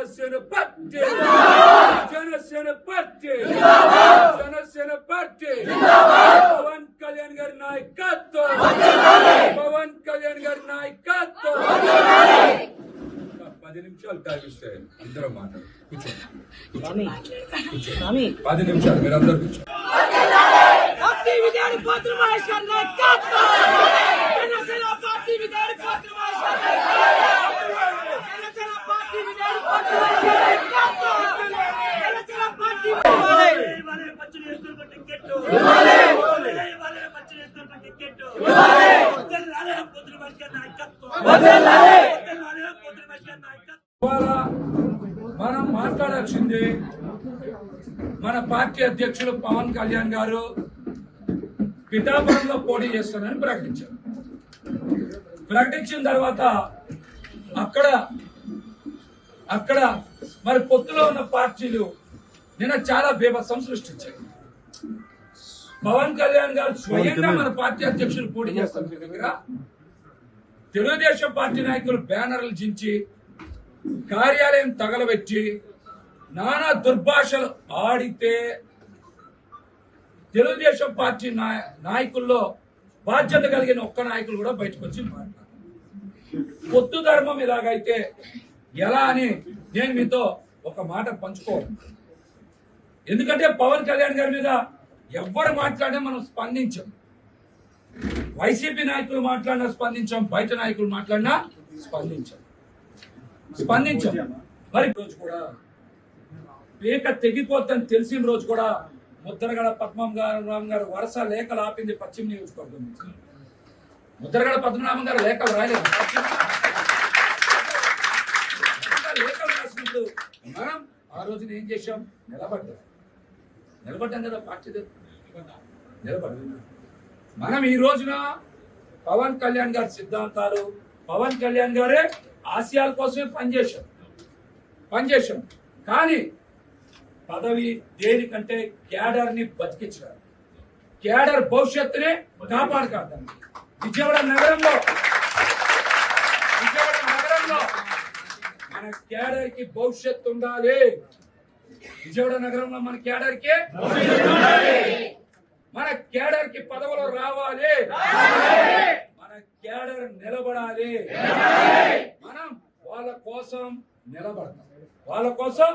Janasena party Janasena party Janasena party Pawan Kalyan గారి నాయకత్వం పవన్ కళ్యాణ్ గారి నాయకత్వం ఒక పది నిమిషాలు టైం ఇస్తే అందరం మాట్లాడు కూర్చోండి స్వామి పది నిమిషాలు మీరు అందరు కూర్చోండి మనం మాట్లాడాల్సింది మన పార్టీ అధ్యక్షులు పవన్ కళ్యాణ్ గారు పిఠాపురంలో పోటీ చేస్తానని ప్రకటించారు. ప్రకటించిన తర్వాత అక్కడ అక్కడ మరి పొత్తులో ఉన్న పార్టీలు నిన్న చాలా బీభత్సం సృష్టించాయి. పవన్ కళ్యాణ్ గారు స్వయంగా మన పార్టీ అధ్యక్షులు పోటీ చేస్తారు మీ దగ్గర. తెలుగుదేశం పార్టీ నాయకులు బ్యానర్లు చించి కార్యాలయం తగలబెట్టి నానా దుర్భాషలు ఆడితే తెలుగుదేశం పార్టీ నాయ- నాయకుల్లో బాధ్యత కలిగిన ఒక్క నాయకులు కూడా బయటకు వచ్చి మాట్లాడారు. పొత్తు ధర్మం ఇలాగైతే ఎలా అని నేను మీతో ఒక మాట పంచుకోవాలి. ఎందుకంటే పవన్ కళ్యాణ్ గారి మీద ఎవ్వరు మాట్లాడినా మనం స్పందించాం. వైసీపీ నాయకులు మాట్లాడినా స్పందించాం బయట నాయకులు మాట్లాడినా స్పందించాం. స్పందించాం. మరి రోజు కూడా లేక తెగిపోద్దని తెలిసిన రోజు కూడా ముద్రగడ పద్మం గారు రామ్ గారు వరుస లేఖలు ఆపింది పశ్చిమ నియోజకవర్గం ముద్రగడ పద్మనాభం గారు లేఖలు రాలేదు పశ్చిమ లేఖలు రాసినప్పుడు మనం ఆ రోజున ఏం చేశాం? నిలబడ్డాం. నిలబడ్డాం కదా పార్టీ దగ్గర. మనం ఈ రోజున పవన్ కళ్యాణ్ గారి సిద్ధాంతాలు పవన్ కళ్యాణ్ గారే ఆశయాల కోసమే పనిచేశాం పనిచేశాం కానీ పదవి దేనికంటే క్యాడర్ని బతికించడం క్యాడర్ భవిష్యత్తునే కాపాడుకోవడం. విజయవాడ నగరంలో విజయవాడ నగరంలో మన క్యాడర్కి భవిష్యత్తు ఉండాలి. విజయవాడ నగరంలో మన క్యాడర్కి మన క్యాడర్కి పదవులు రావాలి. మన క్యాడర్ నిలబడాలి. మనం వాళ్ళ కోసం నిలబడతాం. వాళ్ళ కోసం